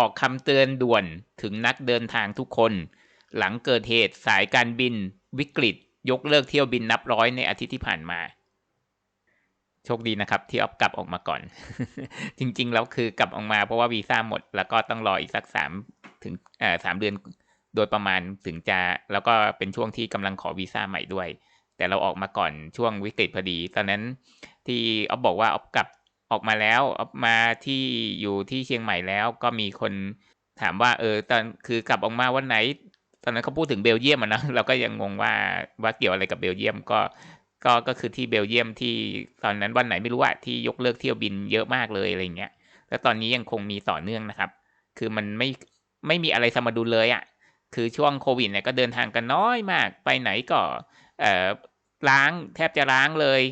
ออกคำเตือนด่วนถึงนักเดินทางทุกคน หลังเกิดเหตุสายการบินวิกฤต ยกเลิกเที่ยวบินนับร้อยในอาทิตย์ที่ผ่านมา โชคดีนะครับ ที่ออฟกลับออกมาก่อน จริงๆแล้วคือกลับออกมาเพราะว่าวีซ่าหมด แล้วก็ต้องรออีกสักสามถึงอ่อสามเดือนโดยประมาณถึงจะ แล้วก็เป็นช่วงที่กำลังขอวีซ่าใหม่ด้วย แต่เราออกมาก่อนช่วงวิกฤตพอดี ตอนนั้นที่ออฟบอกว่าออฟกลับ ออกมาแล้วออฟมาที่อยู่ที่เชียงใหม่แล้วก็มีคนถามว่าเออตอนคือกลับออกมาวันไหน ตอนนั้นเขาพูดถึงเบลเยียมอะนะเราก็ยังงงว่าว่าเกี่ยวอะไรกับเบลเยียมก็ก็ก็คือที่เบลเยียมที่ตอนนั้นวันไหนไม่รู้อะที่ยกเลิกเที่ยวบินเยอะมากเลยอะไรเงี้ยแล้วตอนนี้ยังคงมีต่อเนื่องนะครับ คือมันไม่ไม่มีอะไรสมดุลเลยอะคือช่วงโควิดเนี่ยก็เดินทางกันน้อยมาก ไปไหนก็เออล้างแทบจะล้างเลย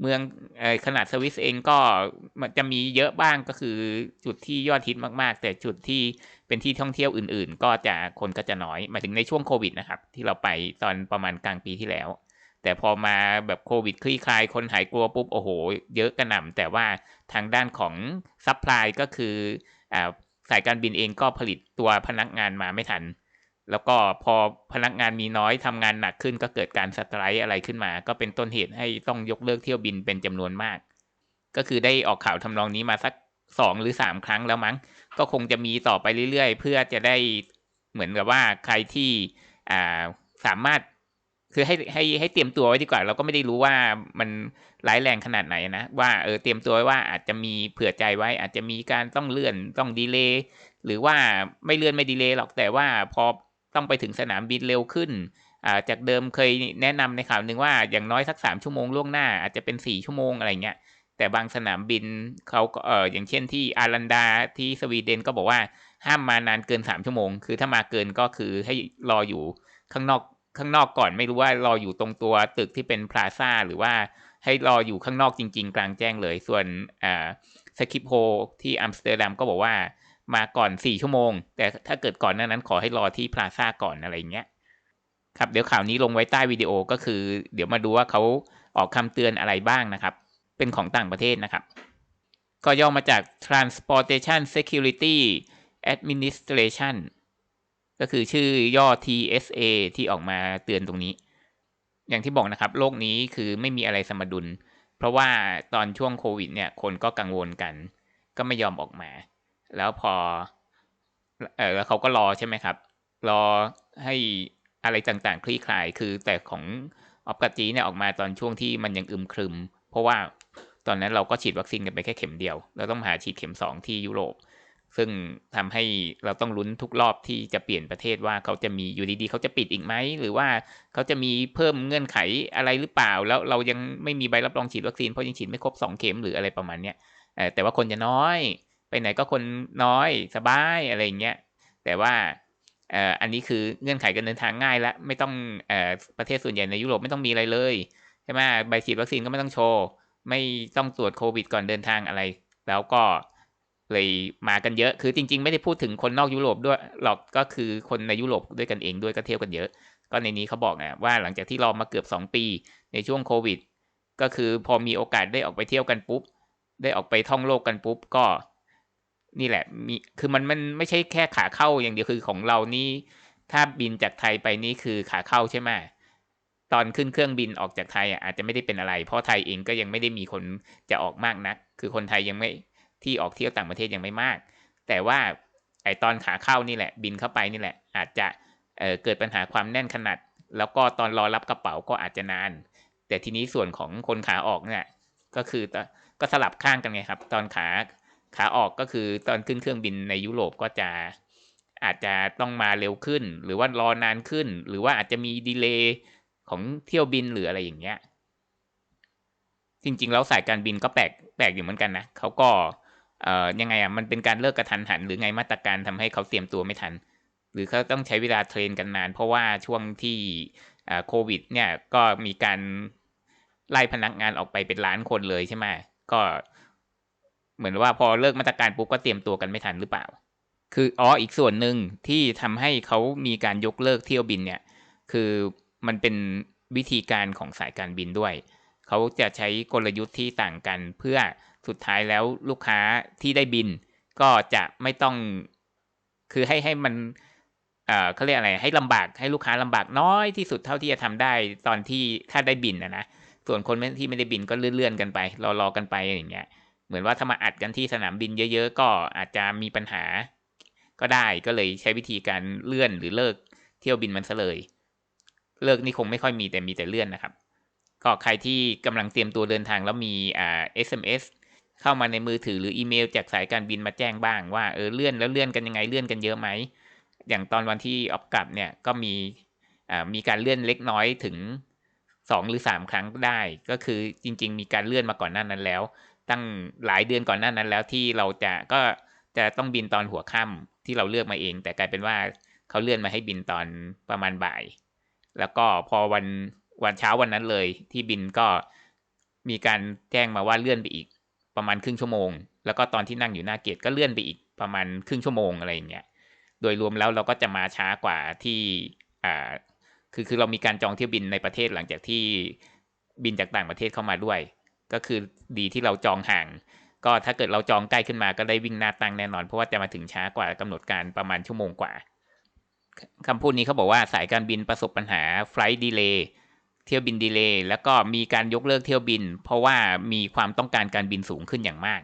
เมืองอขนาดสวิสเองก็มันจะมีเยอะบ้างก็คือจุดที่ยอดฮิตมากๆ แต่จุดที่เป็นที่ท่องเที่ยวอื่น ๆ ก็จะคนก็จะน้อยหมายถึงในช่วงโควิดนะครับ ที่เราไปตอนประมาณกลางปีที่แล้ว แต่พอมาแบบโควิดคลี่คลายคนหายกลัวปุ๊บโอ้โห เยอะกระหน่ำแต่ว่าทางด้านของซัพพลายก็คืออสายการบินเองก็ผลิตตัวพนักงานมาไม่ทัน แล้วก็พอพนักงานมีน้อยทำงานหนักขึ้นก็เกิดการสไตรค์อะไรขึ้นมา ก็เป็นต้นเหตุให้ต้องยกเลิกเที่ยวบินเป็นจำนวนมาก ก็คือได้ออกข่าวทำนองนี้มาสักสองหรือสามครั้งแล้วมั้ง ก็คงจะมีต่อไปเรื่อยๆ เพื่อจะได้เหมือนกับว่าใครที่อ่าสามารถคือให้ให้ให้เตรียมตัวไว้ดีกว่า เราก็ไม่ได้รู้ว่ามันร้ายแรงขนาดไหนนะว่าเออเตรียมตัวไว้ว่าอาจจะมีเผื่อใจไว้ อาจจะมีการต้องเลื่อนต้องดีเลย์หรือว่าไม่เลื่อนไม่ดีเลย์หรอกแต่ว่าพอ ต้องไปถึงสนามบินเร็วขึ้นาจากเดิมเคยแนะนำในข่าวหนึ่งว่าอย่างน้อยสักสามชั่วโมงล่วงหน้าอาจจะเป็นสี่ชั่วโมงอะไรเงี้ย แต่บางสนามบินเขาก็เอออย่างเช่นที่อารันดาที่สวีเดนก็บอกว่าห้ามมานานเกินสามชั่วโมง คือถ้ามาเกินก็คือให้รออยู่ข้างนอกข้างนอกก่อนไม่รู้ว่ารออยู่ตรงตัวตึกที่เป็นพลาซ่าหรือว่าให้รออยู่ข้างนอกจริง ๆ กลางแจ้งเลย ส่วนอ่าสคิปโฮที่อัมสเตอร์ดัมก็บอกว่า มาก่อนสี่ชั่วโมง แต่ถ้าเกิดก่อนหน้านั้นขอให้รอที่พลาซ่าก่อนอะไรเงี้ยครับเดี๋ยวข่าวนี้ลงไว้ใต้วิดีโอก็คือ เดี๋ยวมาดูว่าเขาออกคำเตือนอะไรบ้างนะครับ เป็นของต่างประเทศนะครับ ก็ย่อมาจาก Transportation Security Administration ก็คือชื่อย่อ TSA ที่ออกมาเตือนตรงนี้ อย่างที่บอกนะครับ โลกนี้คือไม่มีอะไรสมดุล เพราะว่าตอนช่วงโควิดเนี่ย คนก็กังวลกัน ก็ไม่ยอมออกมา แล้วพอเออแล้วเขาก็รอใช่ไหมครับ รอให้อะไรต่างๆ คลี่คลาย คือแต่ของออฟกัจีเนี่ยออกมาตอนช่วงที่มันยังอึมครึม เพราะว่าตอนนั้นเราก็ฉีดวัคซีนกันไปแค่เข็มเดียว เราต้องหาฉีดเข็มสองที่ยุโรป ซึ่งทำให้เราต้องลุ้นทุกรอบที่จะเปลี่ยนประเทศว่าเขาจะมีอยู่ดีๆเขาจะปิดอีกไหม หรือว่าเขาจะมีเพิ่มเงื่อนไขอะไรหรือเปล่า แล้วเรายังไม่มีใบรับรองฉีดวัคซีนเพราะยังฉีดไม่ครบสองเข็มหรืออะไรประมาณเนี้ยแต่ว่าคนจะน้อย ไปไหนก็คนน้อยสบายอะไรอย่างเงี้ยแต่ว่าอันนี้คือเงื่อนไขการเดินทางง่ายแล้วไม่ต้องอประเทศส่วนใหญ่ในยุโรปไม่ต้องมีอะไรเลยใช่ไหมใบฉีดวัคซีนก็ไม่ต้องโชว์ไม่ต้องตรวจโควิดก่อนเดินทางอะไร แล้วก็เลยมากันเยอะ คือจริง ๆ ไม่ได้พูดถึงคนนอกยุโรปด้วยหรอกก็คือคนในยุโรปด้วยกันเองด้วยก็เที่ยวกันเยอะ ก็ในนี้เขาบอกนะว่าหลังจากที่รอมาเกือบ 2 ปีในช่วงโควิด ก็คือพอมีโอกาสได้ออกไปเที่ยวกันปุ๊บ ได้ออกไปท่องโลกกันปุ๊บ ก็ นี่แหละมีคือมันมันไม่ใช่แค่ขาเข้าอย่างเดียวคือของเรานี่ถ้าบินจากไทยไปนี่คือขาเข้าใช่ไหมตอนขึ้นเครื่องบินออกจากไทยอะอาจจะไม่ได้เป็นอะไร เพราะไทยเองก็ยังไม่ได้มีคนจะออกมากนัก คือคนไทยยังไม่ที่ออกเที่ยวต่างประเทศยังไม่มาก แต่ว่าไอตอนขาเข้านี่แหละ บินเข้าไปนี่แหละ อาจจะเเกิดปัญหาความแน่นขนาด แล้วก็ตอนรอรับกระเป๋าก็อาจจะนาน แต่ทีนี้ส่วนของคนขาออกเนี่ยก็คือก็สลับข้างกันไงครับ ตอนขา ขาออกก็คือตอนขึ้นเครื่องบินในยุโรปก็จะอาจจะต้องมาเร็วขึ้น หรือว่ารอนานขึ้น หรือว่าอาจจะมีดีเลย์ของเที่ยวบินหรืออะไรอย่างเงี้ย จริงๆ แล้วสายการบินก็แปลกแปลกอยู่เหมือนกันนะเขาก็เอ่อยังไงอะมันเป็นการเลิกกระทันหัน หรือไงมาตรการทำให้เขาเตรียมตัวไม่ทัน หรือเขาต้องใช้เวลาเทรนกันนาน เพราะว่าช่วงที่โควิด เนี่ยก็มีการไล่พนักงานออกไปเป็นล้านคนเลยใช่ไหมก็ เหมือนว่าพอเลิกมาตรการปุ๊บก็เตรียมตัวกันไม่ทันหรือเปล่า คืออ๋ออีกส่วนหนึ่งที่ทำให้เขามีการยกเลิกเที่ยวบินเนี่ย คือมันเป็นวิธีการของสายการบินด้วย เขาจะใช้กลยุทธ์ที่ต่างกัน เพื่อสุดท้ายแล้วลูกค้าที่ได้บิน ก็จะไม่ต้อง คือให้ให้มันเออเขาเรียกอะไรให้ลำบากให้ลูกค้าลำบากน้อยที่สุดเท่าที่จะทำได้ตอนที่ถ้าได้บินนะนะส่วนคนที่ไม่ได้บินก็เลื่อนๆกันไปรอรอกันไปอย่างเงี้ย เหมือนว่าถ้ามาอัดกันที่สนามบินเยอะ ๆ ก็อาจจะมีปัญหา ก็ได้ก็เลยใช้วิธีการเลื่อนหรือเลิกเที่ยวบินมันซะเลย เลิกนี่คงไม่ค่อยมีแต่มีแต่เลื่อนนะครับ ก็ใครที่กำลังเตรียมตัวเดินทางแล้วมีอ่า SMS เข้ามาในมือถือหรืออีเมล จากสายการบินมาแจ้งบ้างว่าเออเลื่อนแล้วเลื่อนกันยังไงเลื่อนกันเยอะไหมอย่างตอนวันที่ออฟกลับเนี่ยก็มีอ่ามีการเลื่อนเล็กน้อยถึงสองหรือสามครั้งได้ ก็คือจริง ๆ มีการเลื่อนมาก่อนหน้านั้นแล้ว ตั้งหลายเดือนก่อนหน้านั้น แล้วที่เราจะก็จะต้องบินตอนหัวค่ำที่เราเลือกมาเอง แต่กลายเป็นว่าเขาเลื่อนมาให้บินตอนประมาณบ่าย แล้วก็พอวันวันเช้าวันนั้นเลยที่บินก็มีการแจ้งมาว่าเลื่อนไปอีก ประมาณครึ่งชั่วโมง แล้วก็ตอนที่นั่งอยู่หน้าเกตก็เลื่อนไปอีกประมาณครึ่งชั่วโมงอะไรอย่างเงี้ยโดยรวมแล้วเราก็จะมาช้ากว่าที่อ่าคือคือเรามีการจองเที่ยวบินในประเทศหลังจากที่บินจากต่างประเทศเข้ามาด้วย ก็คือดีที่เราจองห่าง ก็ถ้าเกิดเราจองใกล้ขึ้นมาก็ได้วิ่งหน้าตั้งแน่นอน เพราะว่าจะมาถึงช้ากว่ากำหนดการประมาณชั่วโมงกว่าคำพูดนี้เขาบอกว่าสายการบินประสบปัญหาไฟล์ดีเลย์เที่ยวบินดีเลย์แล้วก็มีการยกเลิกเที่ยวบิน เพราะว่ามีความต้องการการบินสูงขึ้นอย่างมาก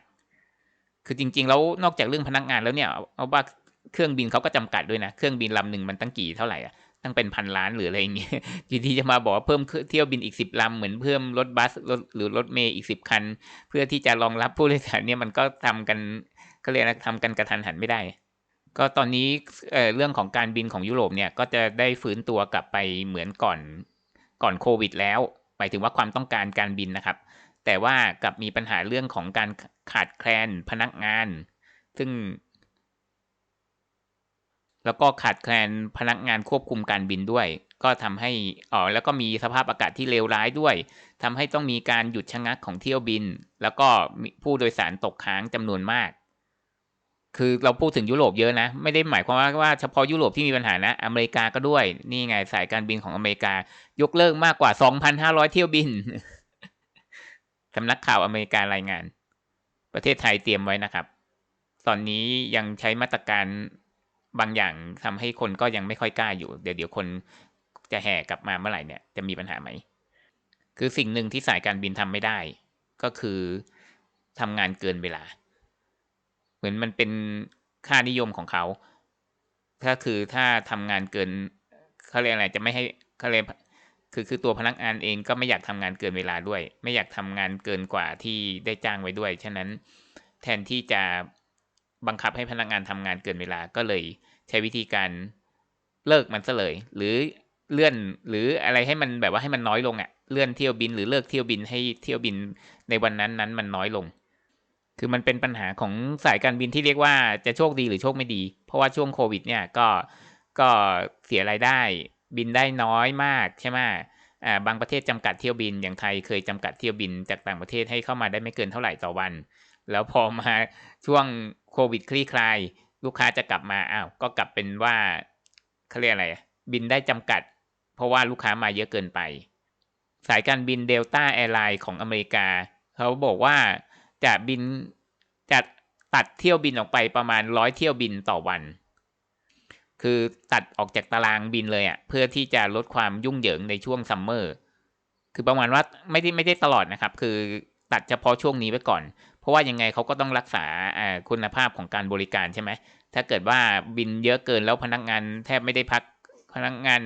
คือจริง ๆ แล้วนอกจากเรื่องพนักงานแล้วเนี่ยเอาว่าเครื่องบินเขาก็จำกัดด้วยนะ เครื่องบินลำหนึ่งมันตั้งกี่เท่าไหร่อะ ตั้งเป็นพันล้านหรืออะไรอย่างเงี้ยทีที่จะมาบอกว่าเพิ่มเที่ยวบินอีกสิบลำเหมือนเพิ่มรถบัสรถหรือรถเมย์อีกสิบคัน เพื่อที่จะรองรับผู้โดยสารเนี่ยมันก็ทำกันเขาเรียกนะทำกันกระทันหันไม่ได้ ก็ตอนนี้เเรื่องของการบินของยุโรปเนี่ยก็จะได้ฟื้นตัวกลับไปเหมือนก่อนก่อนโควิด แล้วหมายถึงว่าความต้องการการบินนะครับ แต่ว่ากลับมีปัญหาเรื่องของการขาดแคลนพนักงาน ซึ่ง แล้วก็ขาดแคลนพนักงานควบคุมการบินด้วย ก็ทำให้อ๋อแล้วก็มีสภาพอากาศที่เลวร้ายด้วยทำให้ต้องมีการหยุดชะงักของเที่ยวบิน แล้วก็ผู้โดยสารตกค้างจำนวนมาก คือเราพูดถึงยุโรปเยอะนะ ไม่ได้หมายความว่าว่าเฉพาะยุโรปที่มีปัญหานะ อเมริกาก็ด้วย นี่ไงสายการบินของอเมริกา ยกเลิกมากกว่า 2,500 เที่ยวบินสำนักข่าวอเมริการายงาน ประเทศไทยเตรียมไว้นะครับ ตอนนี้ยังใช้มาตรการ บางอย่างทำให้คนก็ยังไม่ค่อยกล้าอยู่ เดี๋ยวเดี๋ยวคนจะแห่กลับมาเมื่อไหร่เนี่ยจะมีปัญหาไหม คือสิ่งหนึ่งที่สายการบินทำไม่ได้ ก็คือทำงานเกินเวลา เหมือนมันเป็นค่านิยมของเขา ถ้าคือถ้าทำงานเกินเขาเรียกอะไรจะไม่ให้เขาเรียกคือคือตัวพนักงานเองก็ไม่อยากทำงานเกินเวลาด้วย ไม่อยากทำงานเกินกว่าที่ได้จ้างไว้ด้วย ฉะนั้นแทนที่จะ บังคับให้พนักงานทำงานเกินเวลาก็เลยใช้วิธีการเลิกมันซะเลย หรือเลื่อนหรืออะไรให้มันแบบว่าให้มันน้อยลงอะ่ะเลื่อนเที่ยวบินหรือเลิกเที่ยวบินให้เที่ยวบินในวันนั้นนั้นมันน้อยลง คือมันเป็นปัญหาของสายการบินที่เรียกว่าจะโชคดีหรือโชคไม่ดี เพราะว่าช่วงโควิดเนี่ยก็ก็เสียรายได้บินได้น้อยมากใช่ไหมอ่าบางประเทศจำกัดเที่ยวบินอย่างไทยเคยจำกัดเที่ยวบินจากต่างประเทศให้เข้ามาได้ไม่เกินเท่าไหร่ต่อวัน แล้วพอมาช่วงโควิดคลี่คลาย ลูกค้าจะกลับมาอ้าวก็กลับเป็นว่าเขาเรียกอะไร บินได้จำกัด เพราะว่าลูกค้ามาเยอะเกินไป สายการบินเดลต้าแอร์ไลน์ของอเมริกา เขาบอกว่าจะบินจะตัดเที่ยวบินออกไปประมาณร้อยเที่ยวบินต่อวัน คือตัดออกจากตารางบินเลยอะ่ะ เพื่อที่จะลดความยุ่งเหยิงในช่วงซัมเมอร์ คือประมาณว่าไม่ได้ไม่ได้ตลอดนะครับ คือ ตัดเฉพาะช่วงนี้ไว้ก่อน เพราะว่ายังไงเขาก็ต้องรักษาคุณภาพของการบริการใช่ไหมถ้าเกิดว่าบินเยอะเกินแล้วพนักงานแทบไม่ได้พักพนักงาน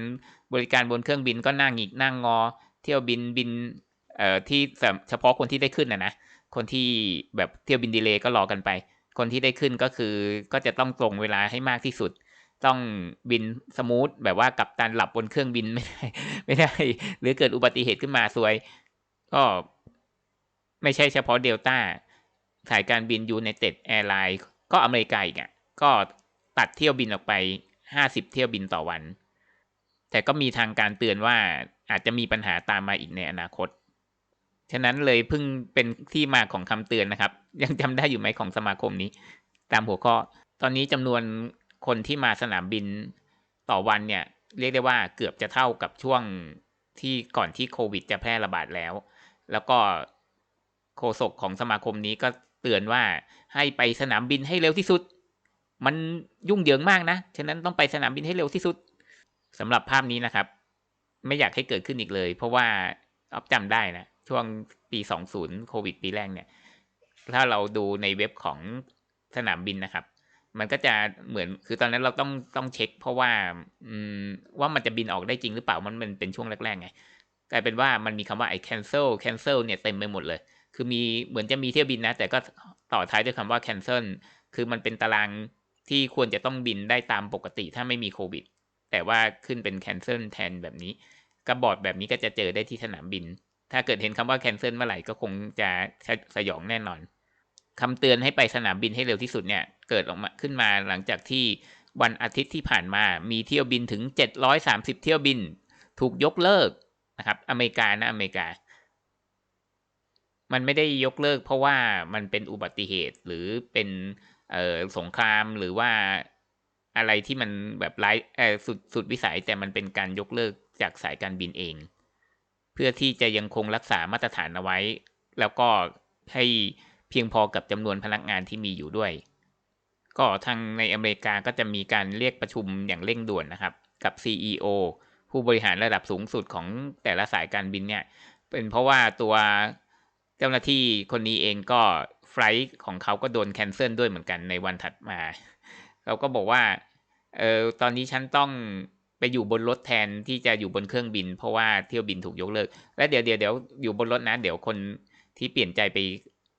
บริการบนเครื่องบินก็นั่งอีกนั่งงอ เที่ยวบินบินเอ่อที่เฉพาะคนที่ได้ขึ้นนะนะคนที่แบบเที่ยวบินดีเลย์ก็รอกันไป คนที่ได้ขึ้นก็คือก็จะต้องตรงเวลาให้มากที่สุด ต้องบินสมูทแบบว่ากับตันหลับบนเครื่องบินไม่ได้ไม่ได้ หรือเกิดอุบัติเหตุขึ้นมาซวย ก็ ไม่ใช่เฉพาะเดลต้าสายการบินยูไนเต็ดแอร์ไลน์ก็อเมริกาอีกอะ ก็ตัดเที่ยวบินออกไปห้าสิบเที่ยวบินต่อวัน แต่ก็มีทางการเตือนว่าอาจจะมีปัญหาตามมาอีกในอนาคต ฉะนั้นเลยเพิ่งเป็นที่มาของคำเตือนนะครับ ยังจำได้อยู่ไหมของสมาคมนี้ ตามหัวข้อ ตอนนี้จำนวนคนที่มาสนามบินต่อวันเนี่ย เรียกได้ว่าเกือบจะเท่ากับช่วงที่ก่อนที่โควิดจะแพร่ระบาดแล้ว แล้วก็ โฆษกของสมาคมนี้ก็เตือนว่าให้ไปสนามบินให้เร็วที่สุด มันยุ่งเหยิงมากนะ ฉะนั้นต้องไปสนามบินให้เร็วที่สุดสำหรับภาพนี้นะครับ ไม่อยากให้เกิดขึ้นอีกเลย เพราะว่าออฟจำได้นะ ช่วงปี 20 โควิดปีแรกเนี่ย ถ้าเราดูในเว็บของสนามบินนะครับ มันก็จะเหมือนคือตอนนั้นเราต้องต้องเช็ค เพราะว่าอืมว่ามันจะบินออกได้จริงหรือเปล่ามันมันเป็นช่วงแรกๆไงกลายเป็นว่ามันมีคำว่าไอ้ cancel cancel เนี่ยเต็มไปหมดเลย คือมีเหมือนจะมีเที่ยวบินนะ แต่ก็ต่อท้ายด้วยคำว่า cancel คือมันเป็นตารางที่ควรจะต้องบินได้ตามปกติถ้าไม่มีโควิด แต่ว่าขึ้นเป็น cancel แทนแบบนี้กระบอดแบบนี้ก็จะเจอได้ที่สนามบิน ถ้าเกิดเห็นคำว่า cancel เมื่อไหร่ก็คงจะสยองแน่นอนคำเตือนให้ไปสนามบินให้เร็วที่สุดเนี่ย เกิดออกมาขึ้นมาหลังจากที่วันอาทิตย์ที่ผ่านมามีเที่ยวบินถึง 730 เที่ยวบิน ถูกยกเลิกนะครับ อเมริกานะอเมริกา มันไม่ได้ยกเลิก เพราะว่ามันเป็นอุบัติเหตุหรือเป็นเอ่อสงครามหรือว่าอะไรที่มันแบบไร้เอ่อสุดสุดวิสัยแต่มันเป็นการยกเลิกจากสายการบินเอง เพื่อที่จะยังคงรักษามาตรฐานเอาไว้ แล้วก็ให้เพียงพอกับจำนวนพนักงานที่มีอยู่ด้วย ก็ทางในอเมริกาก็จะมีการเรียกประชุมอย่างเร่งด่วนนะครับ กับ CEO ผู้บริหารระดับสูงสุดของแต่ละสายการบินเนี่ย เป็นเพราะว่าตัว เจ้าหน้าที่คนนี้เองก็ไฟล์ของเขาก็โดนแคนเซิลด้วยเหมือนกันในวันถัดมาเขาก็บอกว่าเออตอนนี้ฉันต้องไปอยู่บนรถแทนที่จะอยู่บนเครื่องบิน เพราะว่าเที่ยวบินถูกยกเลิก และเดี๋ยวเดี๋ยวเดี๋ยวอยู่บนรถนะ เดี๋ยวคนที่เปลี่ยนใจไป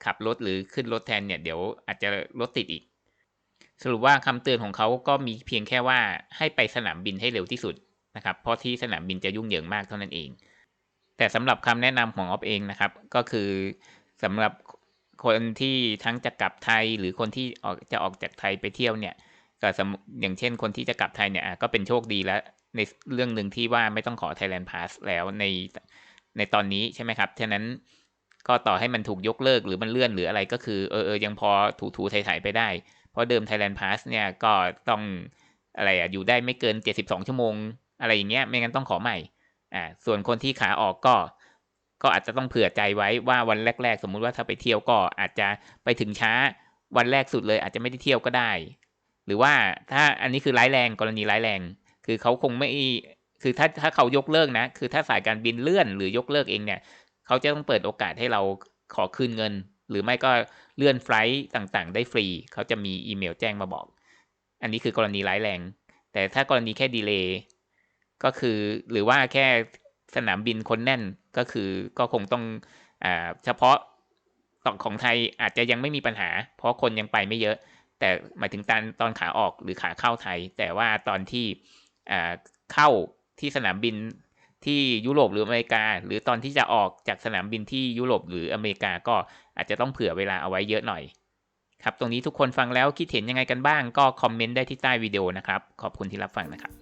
ขับรถหรือขึ้นรถแทนเนี่ยเดี๋ยวอาจจะรถติดอีก สรุปว่าคำเตือนของเขาก็มีเพียงแค่ว่าให้ไปสนามบินให้เร็วที่สุดนะครับ เพราะที่สนามบินจะยุ่งเหยิงมากเท่านั้นเอง แต่สำหรับคำแนะนำของออฟเองนะครับ ก็คือสำหรับคนที่ทั้งจะกลับไทยหรือคนที่ออกจะออกจากไทยไปเที่ยวเนี่ยก็อย่างเช่นคนที่จะกลับไทยเนี่ยก็เป็นโชคดีแล้ว ในเรื่องหนึ่งที่ว่าไม่ต้องขอ Thailand Pass แล้วในในตอนนี้ใช่ไหมครับ ฉะนั้นก็ต่อให้มันถูกยกเลิกหรือมันเลื่อนหรืออะไรก็คือเออเออยังพอถูถูไถ่ๆไปได้ เพราะเดิม Thailand Pass เนี่ยก็ต้องอะไรอะอยู่ได้ไม่เกิน 72 ชั่วโมง อะไรอย่างเงี้ยไม่งั้นต้องขอใหม่ อ่าส่วนคนที่ขาออกก็ ก็อาจจะต้องเผื่อใจไว้ว่าวันแรก ๆ สมมุติว่าถ้าไปเที่ยวก็อาจจะไปถึงช้าวันแรกสุดเลยอาจจะไม่ได้เที่ยวก็ได้ หรือว่าถ้าอันนี้คือร้ายแรงกรณีร้ายแรง คือเขาคงไม่คือถ้าถ้าเขายกเลิกนะ คือถ้าสายการบินเลื่อนหรือยกเลิกเองเนี่ย เขาจะต้องเปิดโอกาสให้เราขอคืนเงิน หรือไม่ก็เลื่อนไฟล์ต่างๆ ได้ฟรี เขาจะมีอีเมลแจ้งมาบอก อันนี้คือกรณีร้ายแรง แต่ถ้ากรณีแค่ดีเลย์ ก็คือหรือว่าแค่สนามบินคนแน่นก็คือก็คงต้องอ่าเฉพาะตอนของไทยอาจจะยังไม่มีปัญหา เพราะคนยังไปไม่เยอะ แต่หมายถึงตอนตอนขาออกหรือขาเข้าไทย แต่ว่าตอนที่อ่าเข้าที่สนามบินที่ยุโรปหรืออเมริกา หรือตอนที่จะออกจากสนามบินที่ยุโรปหรืออเมริกาก็อาจจะต้องเผื่อเวลาเอาไว้เยอะหน่อย ครับ ตรงนี้ทุกคนฟังแล้วคิดเห็นยังไงกันบ้าง ก็คอมเมนต์ได้ที่ใต้วิดีโอนะครับ ขอบคุณที่รับฟังนะครับ